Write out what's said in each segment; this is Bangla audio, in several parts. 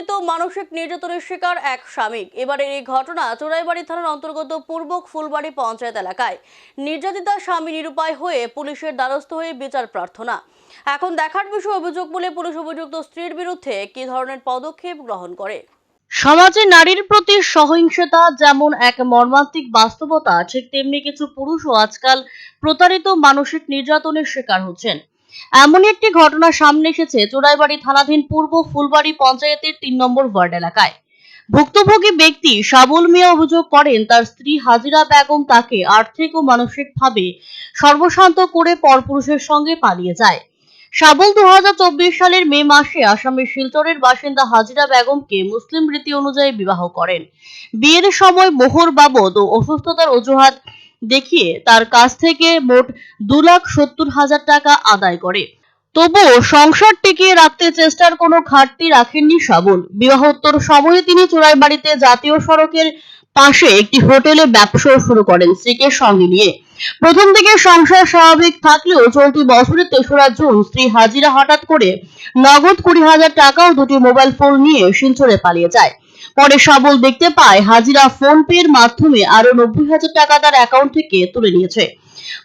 প্রতারিত মানসিক নির্যাতনের শিকার এক স্বামী। এবারের এই ঘটনা চোরাইবাড়ি থানার অন্তর্গত পূর্ব ফুলবাড়ি পঞ্চায়েত এলাকায়। নির্যাতিতা স্বামী নিরুপায় হয়ে পুলিশের দ্বারস্থ হয়ে বিচার প্রার্থনা। এখন দেখার বিষয় অভিযোগ বলে পুলিশ অভিযুক্ত স্ত্রীর বিরুদ্ধে কি ধরনের পদক্ষেপ গ্রহণ করে? সমাজে নারীর প্রতি সহিংসতা যেমন এক মর্মান্তিক বাস্তবতা, ঠিক তেমনি কিছু পুরুষও আজকাল প্রতারিত মানসিক নির্যাতনের শিকার হচ্ছেন। এমনই একটি ঘটনা সামনে এসেছে চোরাইবাড়ি থানাধীন পূর্ব ফুলবাড়ি পঞ্চায়েতের তিন নম্বর ওয়ার্ড এলাকায়। ভুক্তভোগী ব্যক্তি সাবুল মিয়া অভিযোগ করেন, তার স্ত্রী হাজিরা বেগম তাকে আর্থিক ও মানসিকভাবে সর্বশান্ত করে পরপুরুষের সঙ্গে পালিয়ে যায়। সাবল দু হাজার চব্বিশ সালের মে মাসে আসামের শিলচরের বাসিন্দা হাজিরা বেগমকে মুসলিম রীতি অনুযায়ী বিবাহ করেন। বিয়ের সময় মোহর বাবদ ও অসুস্থতার অজুহাত দেখিয়ে তার কাছ থেকে মোট দু লাখ সত্তর হাজার টাকা আদায় করে। তবুও সংসার টিকিয়ে রাখতে চেষ্টার কোনো ঘাটতি রাখেননি সাবল বিবাহোত্তর সময়ে তিনি চোরাই বাড়িতে জাতীয় সড়কের পাশে একটি হোটেলে ব্যবসা শুরু করেন স্ত্রীকে সঙ্গে নিয়ে। প্রথম দিকে সংসার স্বাভাবিক থাকলেও চলতি বছরের তেসরা জুন স্ত্রী হাজিরা হঠাৎ করে নগদ কুড়ি হাজার টাকা ও দুটি মোবাইল ফোন নিয়ে শিলচরে পালিয়ে যায়। পরে সাবল দেখতে পায় হাজিরা ফোন পের মাধ্যমে আরও নব্বই হাজার টাকা তার অ্যাকাউন্ট থেকে তুলে নিয়েছে।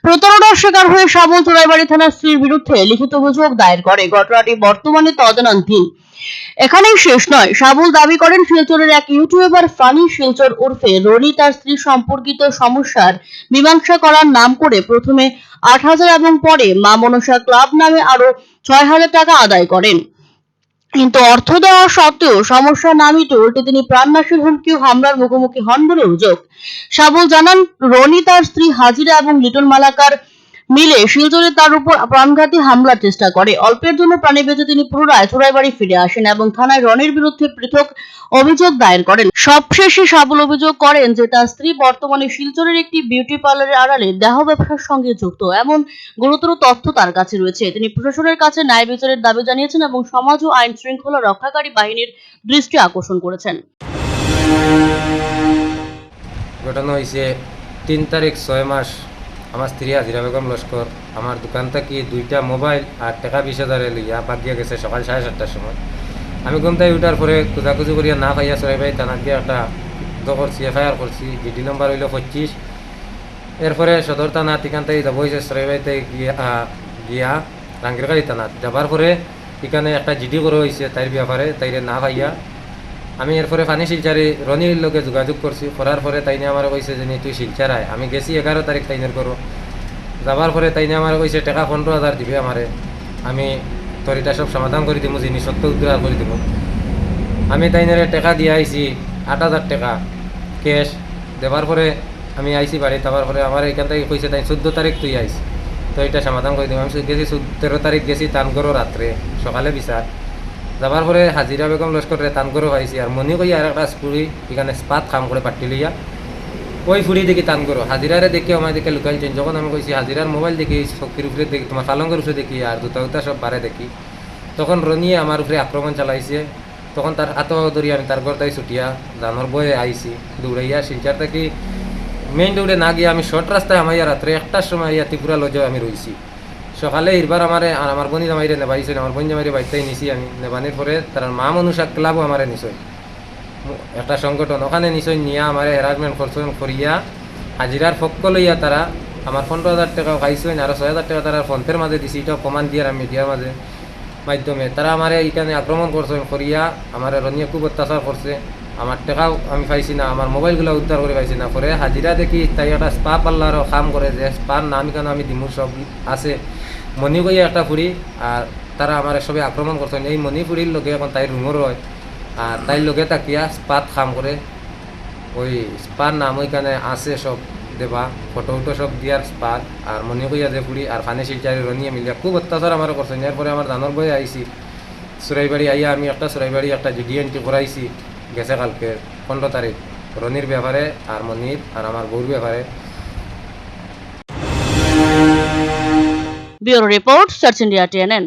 প্রতারণার শিকার হয়ে সাবল চোরাইবাড়ি থানার স্ত্রীর বিরুদ্ধে লিখিত অভিযোগ দায়ের করে। ঘটনাটি বর্তমানে তদন্তাধীন এখানেই শেষ নয়। সাবুল দাবি করেন, শিলচরের এক ইউটিউবার ফানি শিলচর ওরফে রনি তার স্ত্রী সম্পর্কিত সমস্যার মীমাংসা করার নাম করে প্রথমে আট হাজার এবং পরে মা মনসা ক্লাব নামে আরও ছয় হাজার টাকা আদায় করেন। কিন্তু অর্থ দেওয়া সত্ত্বেও সমস্যা না মিটে উল্টে তিনি প্রাণনাশের হুমকি হামলার মুখোমুখি হন বলে অভিযোগ। সাবল জানান, রনি তার স্ত্রী হাজিরা এবং লিটন মালাকার মিলে শিলচরে তার উপর প্রাণঘাতী হামলার চেষ্টা করে। অল্পের জন্য প্রাণে বেঁচে তিনি পুনরায় চোরাইবাড়ি ফিরে আসেন এবং থানায় রনির বিরুদ্ধে পৃথক অভিযোগ দায়ের করেন। সবশেষে সাবুল অভিযোগ করেন যে, তার স্ত্রী বর্তমানে শিলচরের একটি বিউটি পার্লারের আড়ালে দেহ ব্যবসার সঙ্গে যুক্ত। এমন গুরুতর তথ্য তার কাছে রয়েছে। তিনি প্রশাসনের কাছে ন্যায় বিচারের দাবি জানিয়েছেন এবং সমাজ ও আইন শৃঙ্খলা রক্ষাকারী বাহিনীর দৃষ্টি আকর্ষণ করেছেন। ঘটনা হয়েছে তিন তারিখ ছয় মাস আমার স্ত্রী হাজিরা বেগম লস্কর। আমার দোকান থেকে দুইটা মোবাইল আর টাকা বিশ হাজারে লইয়া, বাদ দিয়ে গেছে সকাল সাড়ে সাতটার সময়। আমি ঘুমতাই উঠার পরে খোঁজাখুঁজি করিয়া না পাইয়া সরাই ভাই থানার দিয়ে একটা করছি, এফআইআর করছি জিডি নম্বর হইল পঁচিশ। এরপরে সদর থানা থেকে যাব হয়েছে ভাইতে গিয়া গিয়া রাঙ্গিরকারি থানাত। যাবার পরে এখানে একটা জিডি করা হয়েছে তাইর ব্যাপারে তাইরে না পাইয়া আমি এরপরে পানি শিলচারে রনির লগে যোগাযোগ করছি। করার পরে তাইনে আমার কইছে যে তুই শিলচার আয়। আমি গেছি এগারো তারিখ তাইনের করো যাবার পরে তাইনে আমার কইছে, টাকা পনেরো হাজার দিবে আমারে। আমি তোর এটা সব সমাধান করে দিব জিনিসত্ব উদ্ধার করে দিব আমি তাইনের টাকা দিয়ে আইছি, আট হাজার টাকা, ক্যাশ। দেওয়ার পরে আমি আইছি বাড়ি তারপর পরে আমার এখান থেকে কইছে তাই চোদ্দ তারিখ তুই আইস। তো এটা সমাধান করে দিব আমি গেছি তেরো তারিখ গেছি তানগরো রাত্রে, সকালে বিচার। যাবার পরে হাজিরা বেগম লস্করে তান করে পাইছি আর মনে করি আর একটা ফুরি এখানে স্পাত কাম করে পাটি লইয়া ওই ফুরি দেখি টান করো হাজিরারে দেখি আমার দেখে লুকাইল চেঞ্জ যখন আমি কইছি হাজিরার মোবাইল দেখি চকির উপরে দেখি তোমার পালঙ্গের উপরে দেখি আর দুটা উতা সব বারে দেখি। তখন রনিয়ে আমার উপরে আক্রমণ চালাইছে। তখন তার হাত ধরি আমি তার ঘর তাই ছুটিয়া জানোর বয়ে আইছি দৌড়াইয়া শিলচার থেকে মেইন দৌড়ে না গিয়ে আমি শর্ট রাস্তায় আমার রাত্রে একটার সময় ইয়া ত্রিপুরা লজে আমি রইছি সকালে এরবার আমার আর আমার বোনি জামাইরে নেবাইছিল আমার বোন জামাইরে বাইতে নিছি, আমি নেবানির পরে তার মা মনুষা ক্লাবও আমারে নিছই একটা সংগঠন, ওখানে নিশ্চয় নিয়ে আমার হ্যারাসমেন্ট করছেন করিয়া হাজিরার পক্ষ লইয়া তারা আমার পনেরো হাজার টাকা খাইছেন আর ছয় হাজার টাকা তারা ফোনপের মাঝে দিছি এটা কমান দিয়ে আমি মিডিয়ার মাঝে মাধ্যমে। তারা আমার এখানে আক্রমণ করছেন করিয়া আমার রনিয়া খুব অত্যাচার করছে। আমার টাকাও আমি পাইছি না আমার মোবাইলগুলো উদ্ধার করে পাইছি না। পরে হাজিরা দেখি তাই একটা স্পা পার্লারও কাম করে যে স্পার নাম কেন আমি দিমু সব আছে। মণিপুরি একটা ফুরি আর তারা আমার সবে আক্রমণ করছেন এই মণিপুরির লোকে এখন তাই রুমর হয়। আর তাই লোকে তাকিয়া স্পাত কাম করে ওই স্পার নাম ওইখানে আছে সব দেবা। ফটো উটো সব দিয়ার স্পার আর মনে কইয়া যে পুরি আর ফানে শিলচারি রনিয়ে মিলিয়া খুব অত্যাচার আমার করছেন এরপরে আমার ধানের বয়ে আইছি সুরাইবাড়ি আইয়া আমি একটা সুরাইবাড়ি একটা জিডি এন্ট্রি করাইছি গেছে কালকে, পনেরো তারিখ। রনির ব্যাপারে আর মনির আর আমার বউর ব্যাপারে। Bureau report, search India TNN.